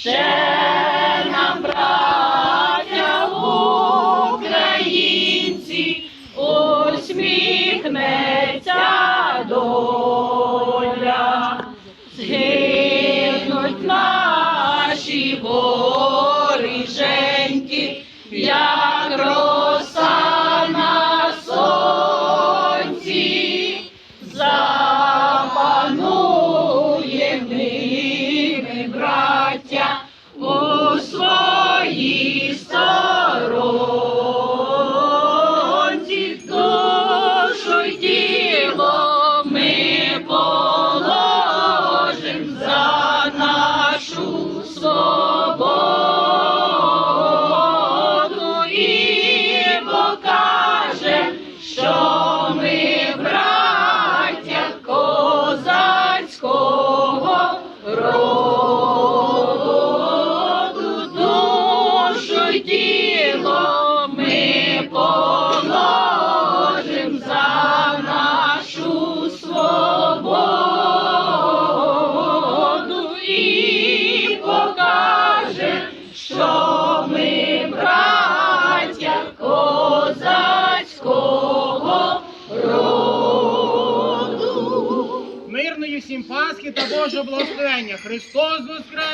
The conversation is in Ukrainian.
Ще нам, браття українці, усміхнеться доля, згинуть наші воріженьки. Тіло ми положим за нашу свободу і покажем, що ми браття козацького роду. Мирної всім Пасхи та Божого благословення. Христос воскрес!